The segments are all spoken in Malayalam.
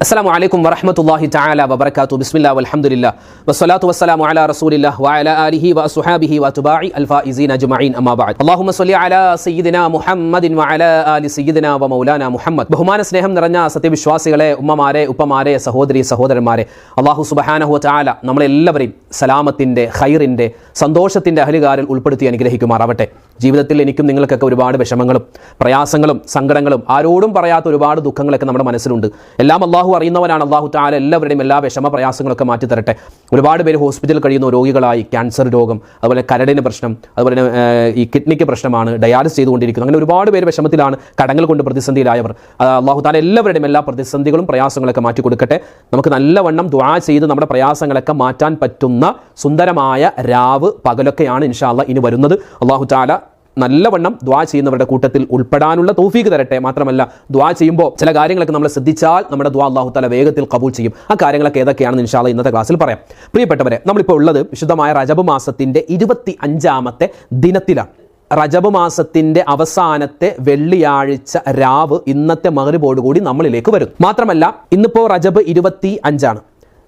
അസ്സാം വലൈക്കും വറഹമത്തല്ലാഹി താല വബർക്കാത്തു ബിസ്മില്ല അലഹമുല്ല വസ്സലാത്തു വസ്സലാമു അല റസൂലില്ല വഅല ആലിഹി വസുഹാബിഹി വതുബായി അൽഫാ ഇസീൻ അജ്മഈൻ. അമ്മാബാദ് അല്ലാഹുമ്മ സ്വല്ലി അല സയ്യിദിന മുഹമ്മദിൻ വഅല ആലി സയ്യിദിന വ മൗലാന മുഹമ്മദ്. ബഹുമാന സ്നേഹം നിറഞ്ഞ സത്യവിശ്വാസികളെ ഉമ്മമാരെ ഉപ്പമാരെ സഹോദരി സഹോദരന്മാരെ അള്ളാഹു സുബഹാനഹു താല നമ്മളെല്ലാവരെയും സലാമത്തിന്റെ ഖൈറിന്റെ സന്തോഷത്തിന്റെ അഹലുകാരിൽ ഉൾപ്പെടുത്തി അനുഗ്രഹിക്കുമാറാവട്ടെ. ജീവിതത്തിൽ എനിക്കും നിങ്ങൾക്കൊക്കെ ഒരുപാട് വിഷമങ്ങളും പ്രയാസങ്ങളും സങ്കടങ്ങളും ആരോടും പറയാത്ത ഒരുപാട് ദുഃഖങ്ങളൊക്കെ നമ്മുടെ മനസ്സിലുണ്ട്. എല്ലാം അള്ളാഹു അറിയുന്നവനാണ് അള്ളാഹു താല എല്ലാവരുടെയും എല്ലാ വിഷമ പ്രയാസങ്ങളൊക്കെ മാറ്റി തരട്ടെ. ഒരുപാട് പേര് ഹോസ്പിറ്റലിൽ കഴിയുന്ന രോഗികളായി ക്യാൻസർ രോഗം അതുപോലെ കരടിന് പ്രശ്നം അതുപോലെ തന്നെ ഈ കിഡ്നിക്ക് പ്രശ്നമാണ് ഡയാലിസ് ചെയ്തുകൊണ്ടിരിക്കുന്നു. അങ്ങനെ ഒരുപാട് പേര് വിഷമത്തിലാണ് കടങ്ങൾ കൊണ്ട് പ്രതിസന്ധിയിലായവർ. അള്ളാഹു താല എല്ലാവരുടെയും എല്ലാ പ്രതിസന്ധികളും പ്രയാസങ്ങളൊക്കെ മാറ്റി കൊടുക്കട്ടെ. നമുക്ക് നല്ലവണ്ണം ദ്വാ ചെയ്ത് നമ്മുടെ പ്രയാസങ്ങളൊക്കെ മാറ്റാൻ പറ്റുന്ന സുന്ദരമായ രാവ് പകലൊക്കെയാണ് ഇൻഷാല്ല ഇനി വരുന്നത്. അള്ളാഹു താല നല്ലവണ്ണം ദ്വാ ചെയ്യുന്നവരുടെ കൂട്ടത്തിൽ ഉൾപ്പെടാനുള്ള തോഫീക്ക് തരട്ടെ മാത്രമല്ല ദ്വാ ചെയ്യുമ്പോൾ ചില കാര്യങ്ങളൊക്കെ നമ്മൾ ശ്രദ്ധിച്ചാൽ നമ്മുടെ ദ്വാ അള്ളാഹു തല വേഗത്തിൽ കബൂൽ ചെയ്യും. ആ കാര്യങ്ങളൊക്കെ ഏതൊക്കെയാണെന്ന് ഇൻഷാല്ല ഇന്നത്തെ ക്ലാസ്സിൽ പറയാം. പ്രിയപ്പെട്ടവരെ നമ്മളിപ്പോൾ ഉള്ളത് വിശുദ്ധമായ റജബ് മാസത്തിന്റെ ഇരുപത്തി അഞ്ചാമത്തെ ദിനത്തിലാണ്. റജബ് മാസത്തിന്റെ അവസാനത്തെ വെള്ളിയാഴ്ച രാവ് ഇന്നത്തെ മകരുപോടുകൂടി നമ്മളിലേക്ക് വരും മാത്രമല്ല ഇന്നിപ്പോൾ റജബ് ഇരുപത്തി അഞ്ചാണ്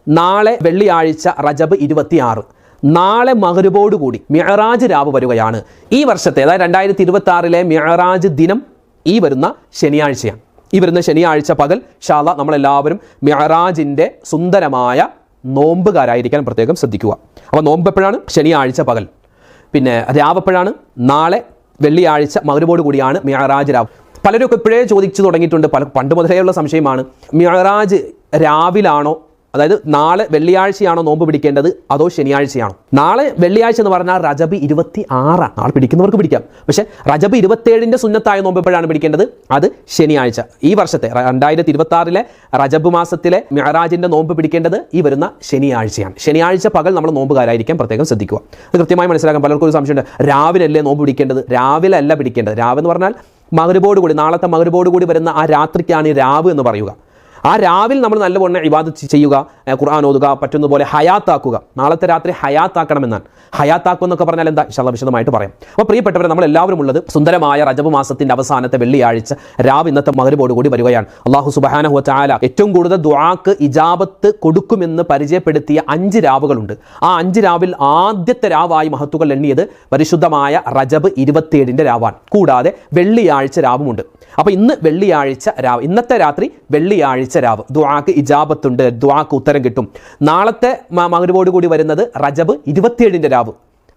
നാളെ വെള്ളിയാഴ്ച റജബ് ഇരുപത്തി ആറ് നാളെ മകരുപോടുകൂടി മിഹറാജ് രാവ് വരികയാണ് ഈ വർഷത്തെ അതായത് രണ്ടായിരത്തി ഇരുപത്തി ആറിലെ മിഹറാജ് ദിനം ഈ വരുന്ന ശനിയാഴ്ചയാണ്. ഈ വരുന്ന ശനിയാഴ്ച പകൽ ഷാല നമ്മളെല്ലാവരും മിഹറാജിന്റെ സുന്ദരമായ നോമ്പുകാരായിരിക്കാൻ പ്രത്യേകം ശ്രദ്ധിക്കുക. അപ്പോൾ നോമ്പ് എപ്പോഴാണ്? ശനിയാഴ്ച പകൽ. പിന്നെ രാവപ്പോഴാണ് നാളെ വെള്ളിയാഴ്ച മകരുവോട് കൂടിയാണ് മിഹറാജ് രാവ്. പലരും ഇപ്പോഴേ ചോദിച്ചു തുടങ്ങിയിട്ടുണ്ട്. പല പണ്ട് മുതലേ ഉള്ള സംശയമാണ് മിഹറാജ് രാവിലാണോ അതായത് നാളെ വെള്ളിയാഴ്ചയാണോ നോമ്പ് പിടിക്കേണ്ടത്? അതോ ശനിയാഴ്ചയാണോ? നാളെ വെള്ളിയാഴ്ച എന്ന് പറഞ്ഞാൽ റജബി ഇരുപത്തി ആറാണ് നാളെ പിടിക്കുന്നവർക്ക് പിടിക്കാം. പക്ഷേ റജബ് ഇരുപത്തേഴിന്റെ സുന്നത്തായ നോമ്പ് എപ്പോഴാണ് പിടിക്കേണ്ടത്? അത് ശനിയാഴ്ച. ഈ വർഷത്തെ രണ്ടായിരത്തി ഇരുപത്തി ആറിലെ റജബ് മാസത്തിലെ മെഹറാജിന്റെ നോമ്പ് പിടിക്കേണ്ടത് ഈ വരുന്ന ശനിയാഴ്ചയാണ്. ശനിയാഴ്ച പകൽ നമ്മൾ നോമ്പുകാരായിരിക്കാം പ്രത്യേകം ശ്രദ്ധിക്കുക. അത് കൃത്യമായി മനസ്സിലാക്കാൻ പലർക്കും ഒരു സംശയമുണ്ട്. രാവിലെ അല്ലേ നോമ്പ് പിടിക്കേണ്ടത്? രാവിലെ അല്ല പിടിക്കേണ്ടത്. രാവ് എന്ന് പറഞ്ഞാൽ മകരുബോട് കൂടി നാളത്തെ മകരുബോട് കൂടി വരുന്ന ആ രാത്രിക്കാണ് ഈ രാവ് എന്ന് പറയുക. ആ രാവിലെ നമ്മൾ നല്ലവണ്ണം ഇബാദത്ത് ചെയ്യുക ഖുർആൻ ഓതുക പറ്റുന്ന പോലെ ഹയാത്താക്കുക. നാളത്തെ രാത്രി ഹയാത്താക്കണമെന്നാണ്. ഹയാത്താക്കുക എന്നൊക്കെ പറഞ്ഞാൽ എന്താ? ഇഷ്ടമുള്ള വിശദമായിട്ട് പറയാം. അപ്പോൾ പ്രിയപ്പെട്ടവരെ നമ്മൾ എല്ലാവരും ഉള്ളത് സുന്ദരമായ റജബ് മാസത്തിന്റെ അവസാനത്തെ വെള്ളിയാഴ്ച രാവ് ഇന്നത്തെ മകരബോട് കൂടി വരികയാണ്. അള്ളാഹു സുബാന ചാല ഏറ്റവും കൂടുതൽ ദുആക്ക് ഇജാബത്ത് കൊടുക്കുമെന്ന് പരിചയപ്പെടുത്തിയ അഞ്ച് രാവുകളുണ്ട്. ആ അഞ്ച് രാവിൽ ആദ്യത്തെ രാവായി മഹത്തുകൾ എണ്ണിയത് പരിശുദ്ധമായ റജബ് ഇരുപത്തിയേഴിന്റെ രാവാണ്. കൂടാതെ വെള്ളിയാഴ്ച രാവുമുണ്ട്. അപ്പൊ ഇന്ന് വെള്ളിയാഴ്ച രാവ് ഇന്നത്തെ രാത്രി വെള്ളിയാഴ്ച രാവ്. ദ്വാക്ക് ഇജാബത്തുണ്ട് ദുവാക്ക് ഉത്തരം കിട്ടും. നാളത്തെ കൂടി വരുന്നത് റജബ് ഇരുപത്തിയേഴിന്റെ രാവ്.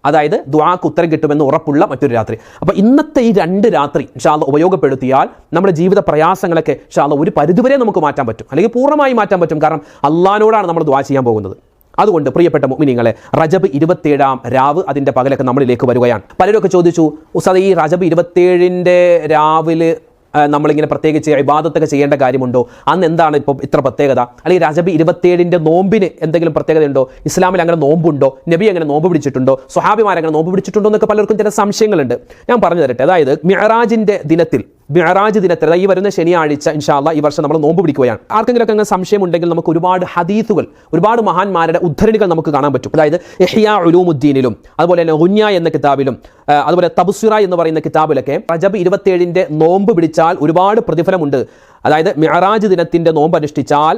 അതായത് ദ്വാക്ക് ഉത്തരം കിട്ടുമെന്ന് ഉറപ്പുള്ള മറ്റൊരു രാത്രി. അപ്പോൾ ഇന്നത്തെ ഈ രണ്ട് രാത്രി ഷാള ഉപയോഗപ്പെടുത്തിയാൽ നമ്മുടെ ജീവിത പ്രയാസങ്ങളൊക്കെ ഷാള ഒരു പരിധിവരെ നമുക്ക് മാറ്റാൻ പറ്റും. അല്ലെങ്കിൽ പൂർണമായി മാറ്റാൻ പറ്റും. കാരണം അള്ളഹാനോടാണ് നമ്മൾ ദ്വാ ചെയ്യാൻ പോകുന്നത്. അതുകൊണ്ട് പ്രിയപ്പെട്ട മുമിനിങ്ങളെ റജബ് ഇരുപത്തിയേഴാം രാവ് അതിന്റെ പകലൊക്കെ നമ്മളിലേക്ക് വരികയാണ്. പലരൊക്കെ ചോദിച്ചു ഉസ്താദ് ഈ റജബ് ഇരുപത്തിയേഴിന്റെ രാവിലെ നമ്മളിങ്ങനെ പ്രത്യേകിച്ച് ഇബാദത്തൊക്കെ ചെയ്യേണ്ട കാര്യമുണ്ടോ? അന്ന് എന്താണ് ഇപ്പോൾ ഇത്ര പ്രത്യേകത? അല്ലെങ്കിൽ രജബി ഇരുപത്തിയേഴിന്റെ നോമ്പിന് എന്തെങ്കിലും പ്രത്യേകതയുണ്ടോ? ഇസ്ലാമിൽ അങ്ങനെ നോമ്പുണ്ടോ? നബി അങ്ങനെ നോമ്പ് പിടിച്ചിട്ടുണ്ടോ? സ്വഹാബിമാർ അങ്ങനെ നോമ്പ് പിടിച്ചിട്ടുണ്ടോ എന്നൊക്കെ പലർക്കും ചില സംശയങ്ങളുണ്ട്. ഞാൻ പറഞ്ഞു തരട്ടെ. അതായത് മിഹറാജിന്റെ ദിനത്തിൽ മിഅറാജ് ദിനത്തിൽ ഈ വരുന്ന ശനിയാഴ്ച ഇൻഷാല്ല ഈ വർഷം നമ്മൾ നോമ്പ് പിടിക്കുകയാണ്. ആർക്കെങ്കിലും ഒക്കെ അങ്ങനെ സംശയം ഉണ്ടെങ്കിൽ നമുക്ക് ഒരുപാട് ഹദീസുകൾ ഒരുപാട് മഹാന്മാരുടെ ഉദ്ധരണികൾ നമുക്ക് കാണാൻ പറ്റും. അതായത് എഹിയ ഉലൂമുദ്ദീനിലും അതുപോലെ തന്നെ ഹുന്യ എന്ന കിതാബിലും അതുപോലെ തബുസുറ എന്ന് പറയുന്ന കിതാബിലൊക്കെ റജബ് ഇരുപത്തേഴിന്റെ നോമ്പ് പിടിച്ചാൽ ഒരുപാട് പ്രതിഫലമുണ്ട്. അതായത് മിഅറാജ് ദിനത്തിന്റെ നോമ്പ് അനുഷ്ഠിച്ചാൽ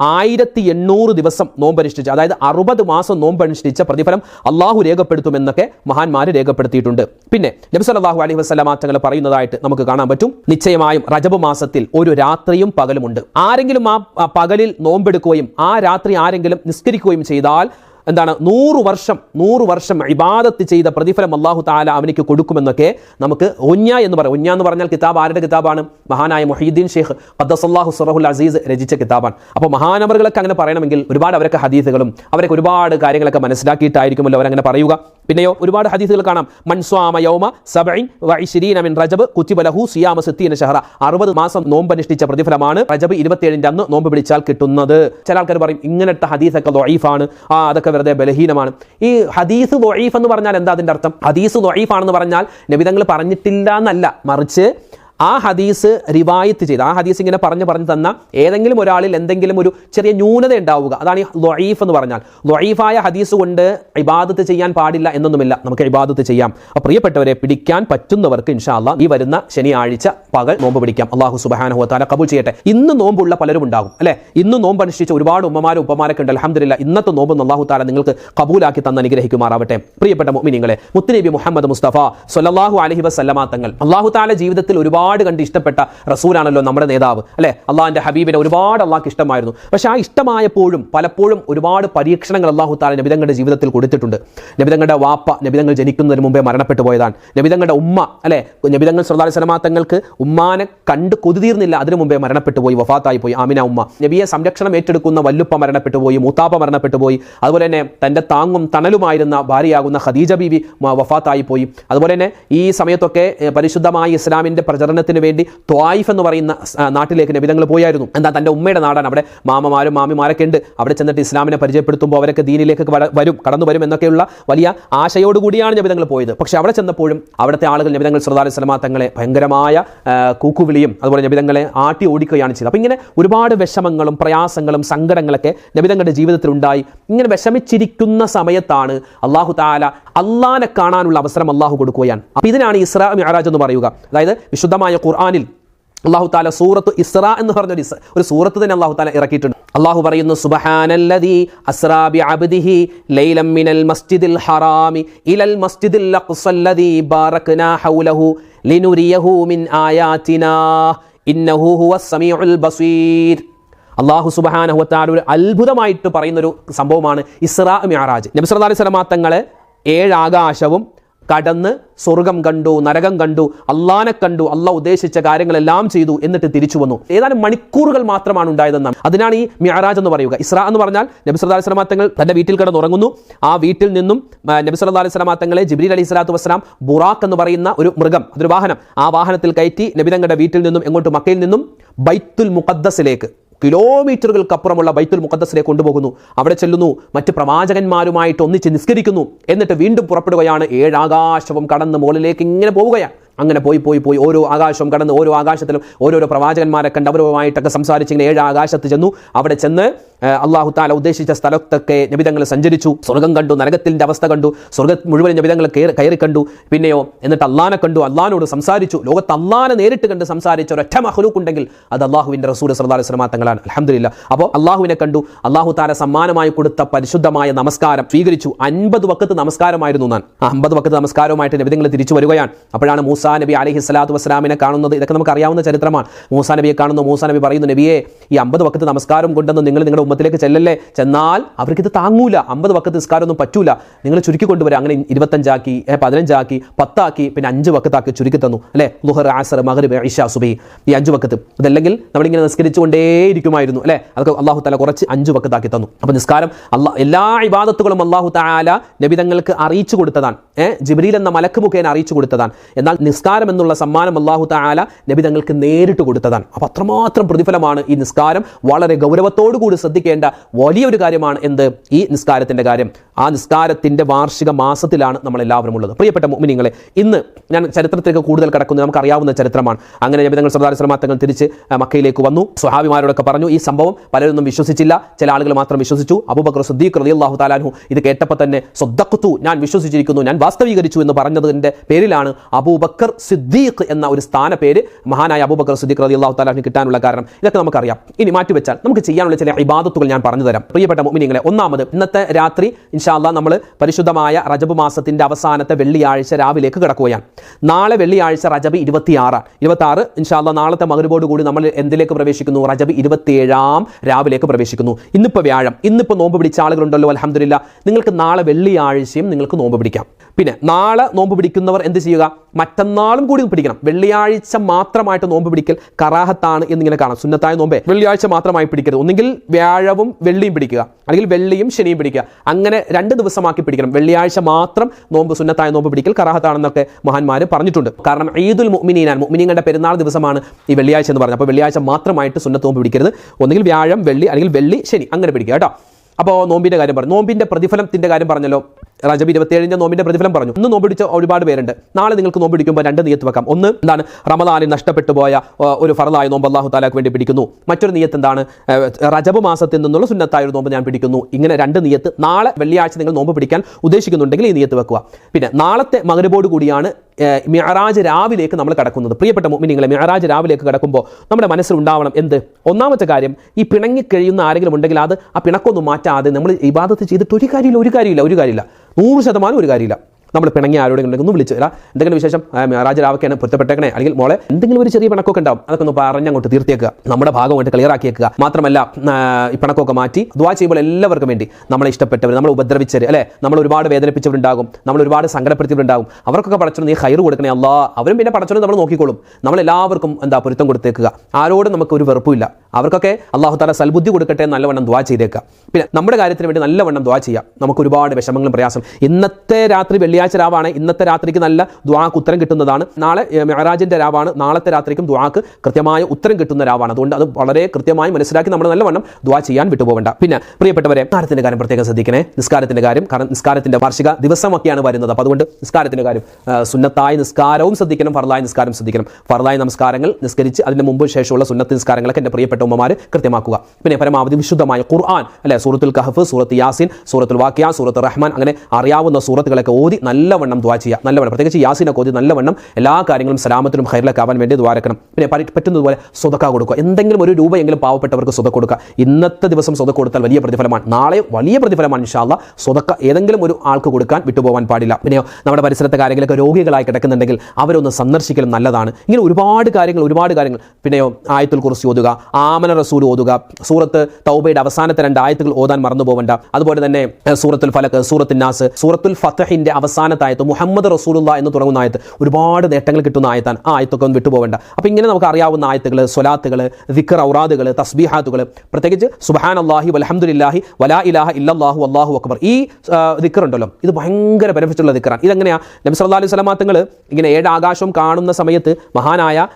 ആയിരത്തി എണ്ണൂറ് ദിവസം നോമ്പനുഷ്ഠിച്ച അതായത് അറുപത് മാസം നോമ്പനുഷ്ഠിച്ച പ്രതിഫലം അള്ളാഹു രേഖപ്പെടുത്തുമെന്നൊക്കെ മഹാന്മാർ രേഖപ്പെടുത്തിയിട്ടുണ്ട്. പിന്നെ നബി സല്ലല്ലാഹു അലൈഹി വസല്ലമ തങ്ങൾ പറയുന്നതായിട്ട് നമുക്ക് കാണാൻ പറ്റും. നിശ്ചയമായും റജബ് മാസത്തിൽ ഒരു രാത്രിയും പകലുമുണ്ട്. ആരെങ്കിലും ആ പകലിൽ നോമ്പെടുക്കുകയും ആ രാത്രി ആരെങ്കിലും നിസ്കരിക്കുകയും ചെയ്താൽ എന്താണ്? നൂറ് വർഷം നൂറ് വർഷം ഇബാദത്ത് ചെയ്ത പ്രതിഫലം അള്ളാഹു താല അവനിക്ക് കൊടുക്കുമെന്നൊക്കെ നമുക്ക് ഒഞ്ഞ എന്ന് പറയും. ഒഞ്ഞ എന്ന് പറഞ്ഞാൽ കിതാബ് ആരുടെ കിതാബാണ്? മഹാനായ മൊഹീദ്ദീൻ ഷെയ്ഖ് ഖദ്ദസല്ലാഹു സുറഹുൽ അസീസ് രചിച്ച കിതാബാണ്. അപ്പോൾ മഹാനവറുകളൊക്കെ അങ്ങനെ പറയണമെങ്കിൽ ഒരുപാട് അവരൊക്കെ ഹദീസുകളും അവരൊക്കെ ഒരുപാട് കാര്യങ്ങളൊക്കെ മനസ്സിലാക്കിയിട്ടായിരിക്കുമല്ലോ അവരങ്ങനെ പറയുക. പിന്നെയോ ഒരുപാട് ഹദീസുകൾ കാണാം. മൻസ്വാമ യൗമ സബഇൻ വഇശ്രീന മിൻ റജബ് കുത്തിബലഹു സിയാമ സിത്തീന ഷഹറ. അറുപത് മാസം നോമ്പ് അനുഷ്ഠിച്ച പ്രതിഫലമാണ് റജബ് ഇരുപത്തിയേഴിന്റെ അന്ന് നോമ്പ് പിടിച്ചാൽ കിട്ടുന്നത്. ചില ആൾക്കാർ പറയും ഇങ്ങനത്തെ ഹദീസൊക്കെ ദൊയ്ഫാണ് ആ അതൊക്കെ വെറുതെ ബലഹീനമാണ്. ഈ ഹദീസ് ദൊയ്ഫ് എന്ന് പറഞ്ഞാൽ എന്താ അതിന്റെ അർത്ഥം? ഹദീസ് ദൊയ്ഫാണെന്ന് പറഞ്ഞാൽ നബിതങ്ങൾ പറഞ്ഞിട്ടില്ല എന്നല്ല. മറിച്ച് ആ ഹദീസ് റിവായത്ത് ചെയ്ത് ആ ഹദീസ് ഇങ്ങനെ പറഞ്ഞു പറഞ്ഞു തന്ന ഏതെങ്കിലും ഒരാളിൽ എന്തെങ്കിലും ഒരു ചെറിയ ന്യൂനത ഉണ്ടാവുക അതാണ് ഈ ലൊയീഫ് എന്ന് പറഞ്ഞാൽ. ലൊയീഫായ ഹദീസ് കൊണ്ട് ഇബാദത്ത് ചെയ്യാൻ പാടില്ല എന്നൊന്നുമില്ല നമുക്ക് ഇബാദത്ത് ചെയ്യാം. അപ്പോൾ പ്രിയപ്പെട്ടവരെ പിടിക്കാൻ പറ്റുന്നവർക്ക് ഇൻഷാല്ല ഈ വരുന്ന ശനിയാഴ്ച പകൽ നോമ്പ് പിടിക്കാം. അള്ളാഹു സുബാനഹു കബൂൾ ചെയ്യട്ടെ. ഇന്ന് നോമ്പുള്ള പലരും ഉണ്ടാകും അല്ലേ? ഇന്ന് നോമ്പ് അനുഷ്ഠിച്ച ഒരുപാട് ഉമ്മമാരും ഉപ്പമാരൊക്കെ ഉണ്ട് അലഹമില്ല ഇന്നത്തെ നോമ്പ് അള്ളാഹു താല നിങ്ങൾക്ക് കബൂലാക്കി തന്ന അനുഗ്രഹിക്കുമാറാവട്ടെ. പ്രിയപ്പെട്ട മുഅ്മിനീങ്ങളെ മുത്തുനബി മുഹമ്മദ് മുസ്തഫ സൊല്ലാഹു അലഹി വസല്ലമ തങ്ങൾ. അള്ളാഹു താല ജീവിതത്തിൽ ഒരുപാട് കണ്ട് ഇഷ്ടപ്പെട്ട റസൂലാണല്ലോ നമ്മുടെ നേതാവ് അല്ലേ? അള്ളാഹിന്റെ ഹബീബിനെ ഒരുപാട് അള്ളാഹ്ക്ക് ഇഷ്ടമായിരുന്നു. പക്ഷേ ആ ഇഷ്ടമായപ്പോഴും പലപ്പോഴും ഒരുപാട് പരീക്ഷണങ്ങൾ അള്ളാഹു താല നബിതങ്ങളുടെ ജീവിതത്തിൽ കൊടുത്തിട്ടുണ്ട്. നബിതങ്ങളുടെ വാപ്പ നബിതങ്ങൾ ജനിക്കുന്നതിന് മുമ്പേ മരണപ്പെട്ടു പോയതാണ്. നബിതങ്ങളുടെ ഉമ്മ അല്ലേ? നബിതങ്ങൾ സല്ലല്ലാഹു അലൈഹി വസല്ലമ തങ്ങൾക്ക് ഉമ്മാനെ കണ്ട് കൊതിതീർന്നില്ല അതിനു മുമ്പേ മരണപ്പെട്ടു പോയി വഫാത്തായി പോയി. ആമിന ഉമ്മ. നബിയെ സംരക്ഷണം ഏറ്റെടുക്കുന്ന വല്ലുപ്പ മരണപ്പെട്ടു പോയി മൂത്താപ്പ മരണപ്പെട്ടു പോയി. അതുപോലെ തന്നെ തന്റെ താങ്ങും തണലുമായിരുന്ന ഭാര്യയാകുന്ന ഖദീജ ബീവി വഫാത്തായി പോയി. അതുപോലെ തന്നെ ഈ സമയത്തൊക്കെ പരിശുദ്ധമായി ഇസ്ലാമിന്റെ ഇസ്ലാമിന്റെ പ്രചരണത്തിന് വേണ്ടി ത്വായിഫ് എന്ന് പറയുന്ന നാട്ടിലേക്ക് നബിതങ്ങൾ പോയായിരുന്നു. എന്താ തന്റെ ഉമ്മയുടെ നാടാണ്. അവിടെ മാമമാരും മാമിമാരൊക്കെ ഉണ്ട്. അവിടെ ചെന്നിട്ട് ഇസ്ലാമിനെ പരിചയപ്പെടുത്തുമ്പോൾ അവരൊക്കെ ദീനിലേക്ക് വരും കടന്നു വരും എന്നൊക്കെയുള്ള വലിയ ആശയോടുകൂടിയാണ് നബിതങ്ങൾ പോയത്. പക്ഷേ അവിടെ ചെന്നപ്പോഴും അവിടുത്തെ ആളുകൾ നബിതങ്ങൾ ശ്രദ്ധാലി സ്വലമാ തങ്ങളെ ഭയങ്കരമായ കൂക്കുവിളിയും അതുപോലെ നബിതങ്ങളെ ആട്ടി ഓടിക്കുകയാണ് ചെയ്തത്. അപ്പം ഇങ്ങനെ ഒരുപാട് വിഷമങ്ങളും പ്രയാസങ്ങളും സങ്കടങ്ങളൊക്കെ നബിതങ്ങളുടെ ജീവിതത്തിൽ ഉണ്ടായി ഇങ്ങനെ വിഷമിച്ചിരിക്കുന്ന സമയത്താണ് അള്ളാഹു താല അള്ളാനെ കാണാനുള്ള അവസരം അള്ളാഹു കൊടുക്കുകയാണ്. അപ്പം ഇതിനാണ് ഇസ്രാ മിഅറാജ് എന്ന് പറയുക. അതായത് വിശുദ്ധമായ ഖുർആാനിൽ അള്ളാഹു താല സൂറത്ത് ഇസ്ര എന്ന് പറഞ്ഞ ഒരു സൂറത്ത് തന്നെ അള്ളാഹു താല ഇറക്കിയിട്ടുണ്ട്. അള്ളാഹു പറയുന്നു സുബഹാനല്ലദി അസ്രാബി ബിഅബ്ദിഹി ലൈലം മിനൽ മസ്ജിദിൽ ഹറാമി ഇലൽ മസ്ജിദിൽ അഖ്സല്ലദി ബാറക്നാ ഹൗലഹു ലിനുരിയഹു മിൻ ആയാതിനാ ഇന്നഹു ഹുവസ് സമീഉൽ ബസീർ. അള്ളാഹു സുബ്ഹാനഹു വതആല ഒരു അത്ഭുതമായിട്ട് പറയുന്നൊരു സംഭവമാണ് ഇസ്രാ മിഅറാജ്. നബി സല്ലല്ലാഹു അലൈഹി വസല്ലമ തങ്ങളെ ഏഴ് ആകാശവും കടന്ന് സ്വർഗം കണ്ടു നരകം കണ്ടു അള്ളാനെ കണ്ടു അള്ളാഹ് ഉദ്ദേശിച്ച കാര്യങ്ങളെല്ലാം ചെയ്തു എന്നിട്ട് തിരിച്ചു വന്നു. ഏതാനും മണിക്കൂറുകൾ മാത്രമാണ് ഉണ്ടായതെന്നാണ്. അതിനാണ് ഈ മിയറാജ് എന്ന് പറയുക. ഇസ്ര എന്ന് പറഞ്ഞാൽ നബി സല്ലല്ലാഹു അലൈഹി തന്റെ വീട്ടിൽ കിടന്ന് ഉറങ്ങുന്നു ആ വീട്ടിൽ നിന്നും നബി സല്ലല്ലാഹു അലൈഹി വസല്ലമ തങ്ങളെ ജിബ്രീൽ അലൈഹി സ്വലാത്തു വസ്സലാം ബുറാഖ് എന്ന് പറയുന്ന ഒരു മൃഗം അതൊരു വാഹനം ആ വാഹനത്തിൽ കയറ്റി നബിതങ്ങളുടെ വീട്ടിൽ നിന്നും എങ്ങോട്ട് മക്കയിൽ നിന്നും ബൈത്തുൽ മുഖദ്ദസിലേക്ക് കിലോമീറ്ററുകൾക്കപ്പുറമുള്ള ബൈത്തുൽ മുഖദ്ദസിലേക്ക് കൊണ്ടുപോകുന്നു. അവിടെ ചെല്ലുന്നു. മറ്റ് പ്രവാചകന്മാരുമായിട്ട് ഒന്നിച്ച് നിസ്കരിക്കുന്നു. എന്നിട്ട് വീണ്ടും പുറപ്പെടുകയാണ്. ഏഴാകാശവും കടന്ന് മുകളിലേക്ക് ഇങ്ങനെ പോവുകയാണ്. അങ്ങനെ പോയി പോയി പോയി ഓരോ ആകാശവും കടന്ന് ഓരോ ആകാശത്തിലും ഓരോരോ പ്രവാചകന്മാരെ കണ്ട് അവരുമായിട്ടൊക്കെ സംസാരിച്ച് ഇങ്ങനെ ഏഴ് ആകാശത്ത് ചെന്നു. അവിടെ ചെന്ന് അള്ളാഹു താല ഉദ്ദേശിച്ച സ്ഥലത്തൊക്കെ നബിതങ്ങൾ സഞ്ചരിച്ചു. സ്വർഗം കണ്ടു നരകത്തിന്റെ അവസ്ഥ കണ്ടു. സ്വർഗം മുഴുവൻ നബിതങ്ങൾ കയറി കണ്ടു. പിന്നെയോ എന്നിട്ട് അള്ളാനെ കണ്ടു. അള്ളഹാനോട് സംസാരിച്ചു. ലോകത്ത് അള്ളാനെ നേരിട്ട് കണ്ട് സംസാരിച്ച ഒരൊറ്റ മഹലൂക്ക് ഉണ്ടെങ്കിൽ അത് അള്ളാഹുവിന്റെ റസൂൽ അലൈഹി വസല്ലമ തങ്ങളാണ് അലഹമില്ല അപ്പോൾ അള്ളാഹുവിനെ കണ്ടു. അള്ളാഹു താല സമ്മാനമായി കൊടുത്ത പരിശുദ്ധമായ നമസ്കാരം സ്വീകരിച്ചു. അൻപത് വക്കത്ത് നമസ്കാരമായിരുന്നു ഞാൻ ആ അമ്പത് വക്കത്ത് നമസ്കാരവുമായിട്ട് നബിതങ്ങൾ തിരിച്ചു വരികയാണ്. അപ്പോഴാണ് മൂസാ നബി അലഹി സ്വലാത്തു വസ്സലാമിനെ കാണുന്നത് ഇതൊക്കെ നമുക്ക് അറിയാവുന്ന ചരിത്രമാണ്. മൂസാ നബിയെ കാണുന്നു മൂസാ നബി പറയുന്നു നബിയെ ഈ അമ്പത് വക്കത്ത് നമസ്കാരം കൊണ്ടെന്ന് നിങ്ങൾ നിങ്ങളുടെ ഉമ്മത്തിലേക്ക് ചെല്ലല്ലേ? ചെന്നാൽ അവർക്ക് ഇത് താങ്ങൂല. അമ്പത് വക്കത്ത് നിസ്കാരമൊന്നും പറ്റൂല. നിങ്ങൾ ചുരുക്കി കൊണ്ടുവരാം. അങ്ങനെ ഇരുപത്തഞ്ചാക്കി പതിനഞ്ചാക്കി പത്താക്കി പിന്നെ അഞ്ച് വക്കത്താക്കി ചുരുക്കി തന്നു. അല്ലേ? ലുഹർ ആസർ മഹറിബ് ഇഷ സുബൈ ഈ അഞ്ച് വക്കത്ത് ഇതല്ലെങ്കിൽ നമ്മളിങ്ങനെ നിസ്കരിച്ചുകൊണ്ടേയിരിക്കുമായിരുന്നു. അല്ലേ? അതൊക്കെ അള്ളാഹു തല കുറച്ച് അഞ്ച് വക്കത്താക്കി തന്നു. അപ്പോൾ നിസ്കാരം അള്ളാഹ് എല്ലാ ഇബാദത്തുകളും അള്ളാഹു താല നബിതങ്ങൾക്ക് അറിയിച്ചു കൊടുത്തതാണ്. ഏഹ് ജിബ്രീൽ എന്ന മലക്ക് മുഖേന അറിയിച്ചു കൊടുത്തതാണ്. എന്നാൽ നിസ്കാരം എന്നുള്ള സമ്മാനം അള്ളാഹു താല നബി തങ്ങൾക്ക് നേരിട്ട് കൊടുത്തതാണ്. അപ്പോൾ അത്രമാത്രം പ്രതിഫലമാണ് ഈ നിസ്കാരം. വളരെ കൂടി ശ്രദ്ധിക്കേണ്ട വലിയൊരു കാര്യമാണ് എന്ത്? ഈ നിസ്കാരത്തിന്റെ കാര്യം. ആ നിസ്കാരത്തിന്റെ വാർഷിക മാസത്തിലാണ് നമ്മളെല്ലാവരും ഉള്ളത്. പ്രിയപ്പെട്ട മുമിനിങ്ങളെ ഇന്ന് ഞാൻ ചരിത്രത്തിലേക്ക് കൂടുതൽ കിടക്കുന്നത് നമുക്കറിയാവുന്ന ചരിത്രമാണ്. അങ്ങനെ നബി തങ്ങൾ സർദാർ തങ്ങൾ തിരിച്ച് മക്കയിലേക്ക് വന്നു. സ്വഹാബിമാരോടൊക്കെ പറഞ്ഞു ഈ സംഭവം പലരൊന്നും വിശ്വസിച്ചില്ല. ചില ആളുകൾ മാത്രം വിശ്വസിച്ചു. അബൂബക്കർ സുദ്ദീഖ് റളിയല്ലാഹു താലാൻഹു ഇത് കേട്ടപ്പോൾ തന്നെ സ്വദ്ദഖ്തു ഞാൻ വിശ്വസിച്ചിരിക്കുന്നു. ഞാൻ വാസ്തവീകരിച്ചു എന്ന് പറഞ്ഞതിന്റെ പേരിലാണ് അബൂബക്കർ സിദ്ദീഖ് എന്ന ഒരു സ്ഥാന പേര് മഹാനായ അബൂബക്കർ സിദ്ദീഖ് റതി അള്ളാഹു താലാഹിന് കിട്ടാനുള്ള കാരണം. ഇതൊക്കെ നമുക്കറിയാം. ഇനി മാറ്റിവെച്ചാൽ നമുക്ക് ചെയ്യാനുള്ള ചില ഇബാദത്തുകൾ ഞാൻ പറഞ്ഞു തരാം. പ്രിയപ്പെട്ട മുമിനിങ്ങളെ ഒന്നാമത് ഇന്നത്തെ രാത്രി ഇൻഷാല്ലാ നമ്മൾ പരിശുദ്ധമായ റജബ് മാസത്തിന്റെ അവസാനത്തെ വെള്ളിയാഴ്ച രാവിലേക്ക് കിടക്കുകയാണ്. നാളെ വെള്ളിയാഴ്ച റജബ് ഇരുപത്തിയാറാണ് ഇരുപത്തി ആറ് ഇൻഷാല്ലാ നാളത്തെ കൂടി നമ്മൾ എന്തിലേക്ക് പ്രവേശിക്കുന്നു? റജബ് ഇരുപത്തിയേഴാം രാവിലേക്ക് പ്രവേശിക്കുന്നു. ഇന്നിപ്പോൾ വ്യാഴം. ഇന്നിപ്പോൾ നോമ്പ് പിടിച്ച ആളുകളുണ്ടല്ലോ അലഹമില്ല നിങ്ങൾക്ക് നാളെ വെള്ളിയാഴ്ചയും നിങ്ങൾക്ക് നോമ്പ് പിടിക്കാം. പിന്നെ നാളെ നോമ്പ് പിടിക്കുന്നവർ എന്ത് ചെയ്യുക? മറ്റന്നാളും കൂടി പിടിക്കണം. വെള്ളിയാഴ്ച മാത്രമായിട്ട് നോമ്പ് പിടിക്കൽ കറാഹത്താണ് എന്നിങ്ങനെ കാണാം. സുന്നത്തായ നോമ്പേ വെള്ളിയാഴ്ച മാത്രമായി പിടിക്കരുത്. ഒന്നുകിൽ വ്യാഴവും വെള്ളിയും പിടിക്കുക. അല്ലെങ്കിൽ വെള്ളിയും ശനിയും പിടിക്കുക. അങ്ങനെ രണ്ട് ദിവസമാക്കി പിടിക്കണം. വെള്ളിയാഴ്ച മാത്രം നോമ്പ് സുന്നത്തായ നോമ്പ് പിടിക്കൽ കറാഹത്താണെന്നൊക്കെ മഹാന്മാർ പറഞ്ഞിട്ടുണ്ട്. കാരണം ഈദുൽ മുഅ്മിനീനാണ്. മുഅ്മിനീങ്ങളുടെ പെരുന്നാൾ ദിവസമാണ് ഈ വെള്ളിയാഴ്ച എന്ന് പറഞ്ഞത്. അപ്പോൾ വെള്ളിയാഴ്ച മാത്രമായിട്ട് സുന്നത്ത് നോമ്പ് പിടിക്കരുത്. ഒന്നുകിൽ വ്യാഴം വെള്ളി അല്ലെങ്കിൽ വെള്ളി ശനി. അങ്ങനെ പിടിക്കുക കേട്ടോ. അപ്പോൾ നോമ്പിന്റെ കാര്യം പറഞ്ഞു. നോമ്പിന്റെ പ്രതിഫലത്തിന്റെ കാര്യം പറഞ്ഞല്ലോ. റജബ് ഇരുപത്തിയേഴിന്റെ നോമ്പിന്റെ പ്രതിഫലം പറഞ്ഞു. ഇന്ന് നോമ്പ് പിടിച്ച ഒരുപാട് പേരുണ്ട്. നാളെ നിങ്ങൾക്ക് നോമ്പ് പിടിക്കുമ്പോൾ രണ്ട് നീയത്ത് വെക്കാം. ഒന്ന് എന്താണ്? റമദാനിൽ നഷ്ടപ്പെട്ടു പോയ ഒരു ഫറലായ നോമ്പ് അള്ളാഹു താലാക്ക് വേണ്ടി പിടിക്കുന്നു. മറ്റൊരു നീയത്ത് എന്താണ്? റജബ് മാസത്തിൽ നിന്നുള്ള സുന്നത്തായ ഒരു നോമ്പ് ഞാൻ പിടിക്കുന്നു. ഇങ്ങനെ രണ്ട് നീയത്ത് നാളെ വെള്ളിയാഴ്ച നിങ്ങൾ നോമ്പ് പിടിക്കാൻ ഉദ്ദേശിക്കുന്നുണ്ടെങ്കിൽ ഈ നീയത്ത് വെക്കുക. പിന്നെ നാളത്തെ മകരബോട് കൂടിയാണ് ഏഹ്, മിഅറാജ് രാവിലേക്ക് നമ്മൾ കടക്കുന്നത്. പ്രിയപ്പെട്ട മുഅ്മിനീങ്ങളെ മിഅറാജ് രാവിലേക്ക് കടക്കുമ്പോൾ നമ്മുടെ മനസ്സിൽ ഉണ്ടാവണം എന്ത്? ഒന്നാമത്തെ കാര്യം ഈ പിണങ്ങി കഴിയുന്ന ആരെങ്കിലും ഉണ്ടെങ്കിൽ അത് ആ പിണക്കൊന്നും മാറ്റാതെ നമ്മൾ ഇബാദത്ത് ചെയ്തിട്ട് ഒരു കാര്യമില്ല ഒരു കാര്യമില്ല ഒരു കാര്യമില്ല. നൂറ് ശതമാനം ഒരു കാര്യമില്ല. നമ്മൾ പിണങ്ങി ആരോടെങ്കിലും ഒന്നും വിളിച്ച് എടാ എന്തെങ്കിലും വിശേഷം? രാജരാവക്കാണ് പൊരുത്തപ്പെട്ടേക്കണേ. അല്ലെങ്കിൽ മോളെ എന്തെങ്കിലും ഒരു ചെറിയ പിണക്കൊക്കെ ഉണ്ടാവും. അതൊക്കെ ഒന്ന് പറഞ്ഞ് അങ്ങോട്ട് തീർത്തേക്കുക. നമ്മുടെ ഭാഗമായിട്ട് ക്ലിയർ ആക്കിയേക്കുക. മാത്രമല്ല ഈ പിണക്കൊക്കെ മാറ്റി ദ്വാ ചെയ്യുമ്പോൾ എല്ലാവർക്കും വേണ്ടി നമ്മളെ ഇഷ്ടപ്പെട്ടവർ നമ്മൾ ഉപദ്രവിച്ചവർ അല്ലേ? നമ്മൾ ഒരുപാട് വേദനിപ്പിച്ചവരുണ്ടാകും. നമ്മൾ ഒരുപാട് സങ്കടപ്പെടുത്തിയവരുണ്ടാകും. അവർക്കൊക്കെ പഠിച്ചു നീ ഹൈർ കൊടുക്കണേ അല്ലാ അവരും പിന്നെ പടച്ചോണ്ട് നമ്മൾ നോക്കിക്കോളും. നമ്മൾ എല്ലാവർക്കും എന്താ പൊരുത്തം കൊടുത്തേക്കുക. ആരോടും നമുക്ക് ഒരു വെറുപ്പില്ല അവർക്കൊക്കെ അള്ളാഹു താല സൽബുദ്ധി കൊടുക്കട്ടെ നല്ലവണ്ണം ദ്വാ ചെയ്തേക്കുക പിന്നെ നമ്മുടെ കാര്യത്തിന് വേണ്ടി നല്ലവണ്ണം ദ്വാ ചെയ്യാം. നമുക്ക് ഒരുപാട് വിഷമങ്ങളും പ്രയാസം. ഇന്നത്തെ രാത്രി വെള്ളിയാഴ്ച രാവാണ്. ഇന്നത്തെ രാത്രിക്ക് നല്ല ദ്വാക്ക് ഉത്തരം കിട്ടുന്നതാണ്. നാളെ മെഹറാജിന്റെ രാവാണ്. നാളത്തെ രാത്രിക്കും ദ്വാക്ക് കൃത്യമായ ഉത്തരം കിട്ടുന്ന രാവാണ്. അതുകൊണ്ട് അത് വളരെ കൃത്യമായി മനസ്സിലാക്കി നമ്മൾ നല്ലവണ്ണം ദ്വാ ചെയ്യാൻ വിട്ടുപോകണ്ട. പിന്നെ പ്രിയപ്പെട്ടവരെ കാര്യത്തിന്റെ കാര്യം പ്രത്യേകം ശ്രദ്ധിക്കണേ. നിസ്കാരത്തിന്റെ കാര്യം കാരണം നിസ്കാരത്തിന്റെ വാർഷിക ദിവസമൊക്കെയാണ് വരുന്നത്. അപ്പോൾ അതുകൊണ്ട് നിസ്കാരത്തിന്റെ കാര്യം സുന്നത്തായ നിസ്കാരവും ശ്രദ്ധിക്കണം ഫർലായ നിസ്കാരം ശ്രദ്ധിക്കണം. ഫർലായ നമസ്കാരങ്ങൾ നിസ്കരിച്ച് അതിന് മുമ്പ് ശേഷമുള്ള സുന്നത്ത് നിസ്കാരങ്ങളൊക്കെ എന്റെ പ്രിയപ്പെട്ട ഉമ്മമാർ കൃത്യമാക്കുക. പിന്നെ പരമാവധി വിശുദ്ധമായ ഖുർആൻ അല്ലെ? സൂറത്തുൽ കഹഫ് സൂറത്ത് യാസിൻ സൂറത്തുൽ വാക്യ സൂറത്ത് റഹ്മാൻ അങ്ങനെ അറിയാവുന്ന സൂറത്തുകളൊക്കെ ഓതി നല്ലവണ്ണം ദ്വാ ചെയ്യുക. നല്ലവണ്ണം. പ്രത്യേകിച്ച് യാസിനൊക്കെ ഓതി നല്ലവണ്ണം എല്ലാ കാര്യങ്ങളും സലാമത്തിനും ഹൈറിലൊക്കെ ആവാൻ വേണ്ടി ദ്വാരക്കണം പിന്നെ പറ്റുന്നതുപോലെ സ്വതക്ക കൊടുക്കുക. എന്തെങ്കിലും ഒരു രൂപയെങ്കിലും പാവപ്പെട്ടവർക്ക് സ്വതക്ക കൊടുക്കുക. ഇന്നത്തെ ദിവസം സ്വതക്ക കൊടുത്താൽ വലിയ പ്രതിഫലമാണ്. നാളെ വലിയ പ്രതിഫലമാണ് ഇൻഷാല്ല സ്വതക്ക ഏതെങ്കിലും ഒരു ആൾക്ക് കൊടുക്കാൻ വിട്ടുപോകാൻ പാടില്ല. പിന്നെയോ നമ്മുടെ പരിസരത്തെ കാര്യങ്ങളൊക്കെ രോഗികളായി കിടക്കുന്നുണ്ടെങ്കിൽ അവരൊന്ന് സന്ദർശിക്കലും നല്ലതാണ്. ഇങ്ങനെ ഒരുപാട് കാര്യങ്ങൾ ഒരുപാട് കാര്യങ്ങൾ. പിന്നെയോ ആയത്തുൽ കുറിച്ച് ഓതുക ആമന റസൂൽ ഓതുക. സൂറത്ത് തൗബയുടെ അവസാനത്തെ രണ്ട് ആയത്തുകൾ ഓതാൻ മറന്നു പോകണ്ട അതുപോലെ തന്നെ സൂറത്തുൽ ഫലക്ക് സൂറത്തുൽ നാസ് സൂറത്തുൽ ഫത്തഹിന്റെ അവസാനത്തെ ആയത്ത് മുഹമ്മദ് റസൂലുള്ള എന്ന് തുടങ്ങുന്ന ആയത്ത് ഒരുപാട് നേട്ടങ്ങൾ കിട്ടുന്ന ആയത്താണ്. ആ ആയത്തൊക്കെ ഒന്ന് വിട്ടുപോകണ്ട അപ്പോൾ ഇങ്ങനെ നമുക്ക് അറിയാവുന്ന ആയത്തുകൾ സ്വലാത്തുകൾ ദിക്കർ ഔറാദുകൾ തസ്ബീഹാത്തുകൾ പ്രത്യേകിച്ച് സുബഹാൻ അള്ളാഹി വലഹമുല്ലാഹി വലാ ഇലാഹ ഇല്ലാഹു അള്ളാഹു അക്ബർ. ഈ ദിക്കർ ഉണ്ടല്ലോ ഇത് ഭയങ്കര ബെനിഫിറ്റ് ഉള്ള ദിക്കറാണ് ഇതെങ്ങനെയാണ് നബി സല്ലാ അലൈഹി വസല്ലമ തങ്ങൾ ഇങ്ങനെ ഏഴ് ആകാശവും കാണുന്ന സമയത്ത് മഹാനായ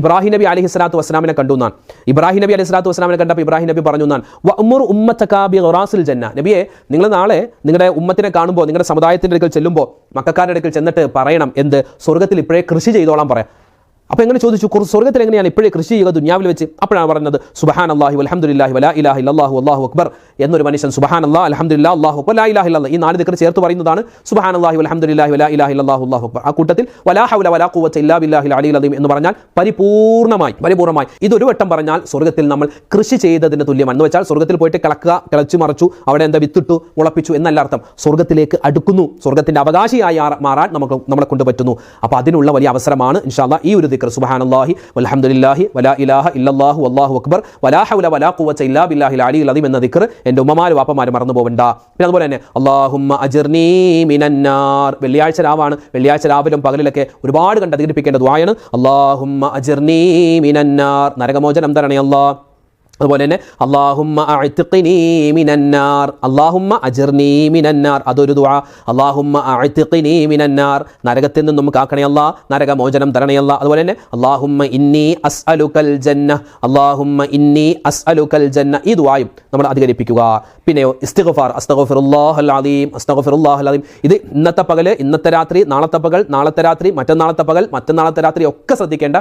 ഇബ്രാഹിം നബി അലഹി സ്വലാത്തു വസ്സലാമിനെ കണ്ടു എന്നാണ്. ഇബ്രാഹിം നബി അലൈഹി സ്വലാത്തു വസ്സലാമിനെ കണ്ടപ്പോൾ ഇബ്രാഹിം നബി പറഞ്ഞു എന്നാണ്. ഉമ്മത്ത കാബി ഖുറാസിൽ ജന്ന. നബിയെ നിങ്ങൾ നാളെ നിങ്ങളുടെ ഉമ്മത്തിനെ കാണുമ്പോൾ നിങ്ങളുടെ സമുദായത്തിന്റെ അടുക്കൽ ചെല്ലുമ്പോൾ മക്കാരുടെ അടുക്കൽ ചെന്നിട്ട് പറയണം എന്ത്? സ്വർഗത്തിൽ ഇപ്പോഴേ കൃഷി ചെയ്തോളാം പറയാം. അപ്പോൾ എങ്ങനെ ചോദിച്ചു? സ്വർഗത്തിൽ എങ്ങനെയാണ് ഇപ്പോഴേ കൃഷി ചെയ്യുക ദുനിയാവിൽ വെച്ച്? അപ്പോഴാണ് പറയുന്നത് സുബഹാൻ അള്ളാഹി അലഹമുല്ലാഹി വല ഇലാഹി ഇല്ലല്ലാഹു അള്ളാഹു അക്ബർ എന്നൊരു മനുഷ്യൻ സുബഹാൻ അല്ലാ അലഹമുല്ലാ അള്ളാഹു അക്ബർ ലാ ഇലാഹി ഇല്ലല്ലാഹ് ഈ നാല് ദിക്കർ ചേർത്ത് പറയുന്നതാണ് സുബഹാൻ അള്ളാഹി അലഹമുല്ലാഹി വല ഇലാഹി ഇല്ലല്ലാഹു അള്ളാഹു അക്ബർ ആ കൂട്ടത്തിൽ വലാ ഹൗല വലാ ഖുവത ഇല്ലാ ബില്ലാഹിൽ അലി അലീം എന്ന് പറഞ്ഞാൽ പരിപൂർണമായി പരിപൂർണമായി ഇതൊരു വട്ടം പറഞ്ഞാൽ സ്വർഗത്തിൽ നമ്മൾ കൃഷി ചെയ്തതിന് തുല്യമാണ്. എന്ന് വെച്ചാൽ സ്വർഗത്തിൽ പോയിട്ട് കിളക്കുക കിളച്ചു മറച്ചു അവിടെ എന്താ വിത്തിട്ടു മുളപ്പിച്ചു എന്നല്ല അർത്ഥം. സ്വർഗത്തിലേക്ക് അടുക്കുന്നു സ്വർഗത്തിന്റെ അവകാശിയായി മാറാൻ നമുക്ക് നമ്മളെ കൊണ്ട് പറ്റുന്നു. അപ്പോൾ അതിനുള്ള വലിയ അവസരമാണ് ഇൻഷാല്ല ഈ ഒരു സുബഹാനല്ലാഹി വൽഹംദുലില്ലാഹി വലാ ഇലാഹ ഇല്ലല്ലാഹു അല്ലാഹു അക്ബർ വലാ ഹൗല വലാ ഖുവത ഇല്ലാ ബില്ലാഹി അലിയിൽ അദീം എന്ന ദിക്കർ എന്റെ ഉമ്മമാരും വാപ്പമാരും മറന്നു പോകണ്ട പിന്നെ അതുപോലെ തന്നെ അല്ലാഹുമ്മ അജിർനീ മിനന്നാർ വെള്ളിയാഴ്ച രാവാണ്. പകലിലൊക്കെ ഒരുപാട് കണ്ട് അധികരിപ്പിക്കേണ്ട ദ്വായാണ് അല്ലാഹുമ്മ അജിർനീ മിനന്നാർ നരകമോചനം തരണേ അല്ലാ അതുപോലെ തന്നെ അള്ളാഹുമ്മ മിനന്നാർ അള്ളാഹുമ്മ അജിർനി മിനന്നാർ അതൊരു ദുആ. അള്ളാഹുമ്മ അഅ്തിഖ്നി മിനന്നാർ നരകത്തിൽ നിന്നും നമുക്ക് ആക്കണയല്ല നരകമോചനം തരണയല്ല അതുപോലെ തന്നെ അള്ളാഹുമ്മ ഇന്നി അസ്അലുക്കൽ ജന്ന അള്ളാഹുമ്മ ഇന്നി അസ്അലുക്കൽ ജന്ന ഈ ദുആയും നമ്മൾ അധികരിപ്പിക്കുക. പിന്നെയോ ഇസ്തിഗ്ഫാർ അസ്തഗ്ഫിറുല്ലാഹൽ അലീം അലീം. ഇത് ഇന്നത്തെ പകൽ ഇന്നത്തെ രാത്രി നാളത്തെ പകൽ നാളത്തെ രാത്രി മറ്റന്നാളത്തെ പകൽ മറ്റന്നാളത്തെ രാത്രി ഒക്കെ ശ്രദ്ധിക്കേണ്ട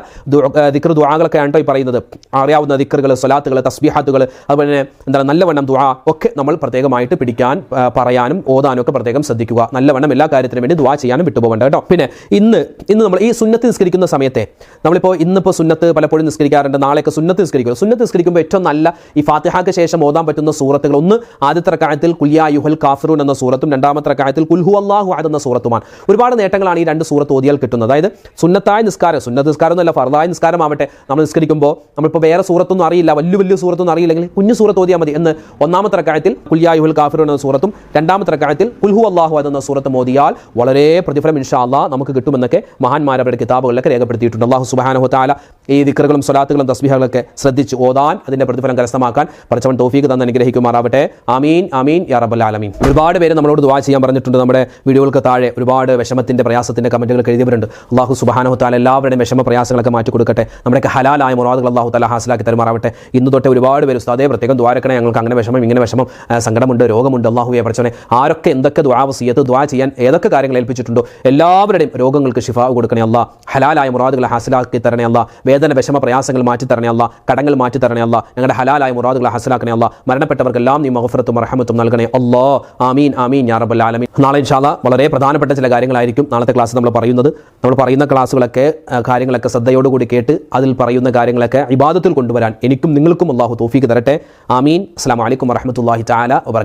ദിക്ർ ദുആകളൊക്കെയാണ് കേട്ടോ ഈ പറയുന്നത്. അറിയാവുന്ന ദിക്റുകൾ സ്വലാത്തുകൾ തസ്ബീഹാത്തുകൾ അതുപോലെ തന്നെ എന്താണ് നല്ലവണ്ണം ദുആ ഒക്കെ നമ്മൾ പ്രത്യേകമായിട്ട് പിടിക്കാൻ പറയാനും ഓതാനും ഒക്കെ പ്രത്യേകം ശ്രദ്ധിക്കുക. നല്ലവണ്ണം എല്ലാ കാര്യത്തിനും വേണ്ടി ദുആ ചെയ്യാനും വിട്ടുപോകേണ്ട കേട്ടോ. പിന്നെ ഇന്ന് ഇന്ന് നമ്മൾ ഈ സുന്നത്ത് നിസ്കരിക്കുന്ന സമയത്തെ നമ്മളിപ്പോൾ ഇന്നിപ്പോൾ സുന്നത്ത് പലപ്പോഴും നിസ്കരിക്കാറുണ്ട് നാളെയൊക്കെ സുന്നത്ത് നിസ്കരിക്കുക സുന്നത്ത് നിസ്കരിക്കുമ്പോൾ ഏറ്റവും നല്ല ഈ ഫാത്തിഹാക്ക് ശേഷം ഓതാൻ പറ്റുന്ന സൂറത്തുകൾ ഒന്ന് ആദ്യത്തെ റക്കായത്തിൽ കുലിയാ യുഹൽ കാഫറൂൻ എന്ന സൂറത്തും രണ്ടാമത്തെ റക്കായത്തിൽ കുൽഹു അള്ളാഹു അഹദ് എന്ന സൂറത്തുമാണ്. ഒരുപാട് നേട്ടങ്ങളാണ് ഈ രണ്ട് സൂറത്ത് ഓതിയാൽ കിട്ടുന്നത്. അതായത് സുന്നത്തായ നിസ്കാരം സുന്നത്ത് നിസ്കാരം എന്നല്ല ഫർദായ നിസ്കാരമാവട്ടെ. നമ്മൾ നിസ്കരിക്കുമ്പോൾ നമ്മളിപ്പോൾ വേറെ സൂറത്തൊന്നും അറിയില്ല വലിയ വലിയ സൂറത്തൊന്നും അറിയില്ലെങ്കിൽ കുഞ്ഞു സൂറത്ത് ഓതിയാൽ മതി എന്ന് ഒന്നാമത്തെ റക്കായത്തിൽ കുല്യാ കാഫിർ എന്ന സൂറത്തും രണ്ടാമത്തെ റക്കായത്തിൽ കുൽഹു അള്ളാഹു എന്ന സൂറത്ത് ഓതിയാൽ വളരെ പ്രതിഫലം ഇൻഷാ അള്ളാഹ് നമുക്ക് കിട്ടുമെന്നൊക്കെ മഹാന്മാരവരുടെ കിതാബുകളിലൊക്കെ രേഖപ്പെടുത്തിയിട്ടുണ്ട്. അള്ളാഹു സുബാനഹു താല ഈ ദിക്കറുകളും സ്വലാത്തുകളും തസ്ബിഹകളൊക്കെ ശ്രദ്ധിച്ച് ഓതാൻ അതിന്റെ പ്രതിഫലം കരസ്ഥമാക്കാൻ പഠിച്ചവൻ തോഫീക്ക് തന്നെ അനുഗ്രഹിക്കുമാറാവട്ടെ. അമീൻ അമീൻ യാ റബ്ബൽ ആലമീൻ. ഒരുപാട് പേര് നമ്മളോട് ദുആ ചെയ്യാൻ പറഞ്ഞിട്ടുണ്ട്. നമ്മുടെ വീഡിയോകൾക്ക് താഴെ ഒരുപാട് വിഷമത്തിന്റെ പ്രയാസത്തിന്റെ കമന്റുകൾ എഴുതിയവരുണ്ട്. അള്ളാഹു സുബാനഹു താല എല്ലാവരുടെയും വിഷമ പ്രയാസങ്ങളൊക്കെ മാറ്റി കൊടുക്കട്ടെ നമ്മുടെയൊക്കെ ഹലാലായ മുറാദുകൾ അള്ളാഹു താല ഹാസിലാക്കി തരുമാറാവട്ടെ. ഇന്ന് തൊട്ട് ഒരുപാട് പേര് ഉസ്താദേ പ്രത്യേകം ദ്വാരക്കണേ ഞങ്ങൾക്ക് അങ്ങനെ വിഷമം ഇങ്ങനെ വിഷമം സങ്കടമുണ്ട് രോഗമുണ്ട്. അള്ളാഹുയെ പ്രച്ചനെ ആരൊക്കെ എന്തൊക്കെ ദ്വാ സിയത്ത് ദ്വാ ചെയ്യാൻ ഏതൊക്കെ കാര്യങ്ങൾ ഏൽപ്പിച്ചിട്ടുണ്ടോ? എല്ലാവരുടെയും രോഗങ്ങൾക്ക് ഷിഫാവ് കൊടുക്കണേ അല്ല ഹലാലായ മുറാദുകൾ ഹാസിലാക്കി തരണേ അല്ല വേദന വിഷമ പ്രയാസങ്ങൾ മാറ്റി തരണേ അല്ല കടങ്ങൾ മാറ്റി തരണേ അല്ല ഞങ്ങളുടെ ഹലാലായ മുറാദുകൾ ഹാസിലാക്കണേ അല്ല മരണപ്പെട്ടവർക്കെല്ലാം നീ മഹഫറത്തും റഹമത്തും നൽകണേ അല്ലോ ആമീൻ ആമീൻ റബ്ബൽ ആലമീൻ. നാളെ ഇൻഷാല്ല വളരെ പ്രധാനപ്പെട്ട ചില കാര്യങ്ങളായിരിക്കും നാളത്തെ ക്ലാസ് നമ്മൾ പറയുന്നത്. നമ്മൾ പറയുന്ന ക്ലാസ്സുകളൊക്കെ കാര്യങ്ങളൊക്കെ ശ്രദ്ധയോടുകൂടി കേട്ട് അതിൽ പറയുന്ന കാര്യങ്ങളൊക്കെ ഇബാദത്തിൽ കൊണ്ടുവരാൻ എനിക്കും നിങ്ങൾക്കും അള്ളാഹു തോഫീക്ക് തരട്ടെ. ആമീൻ. അസ്സാം വലൈക്കും താല വബർക്കാത്തു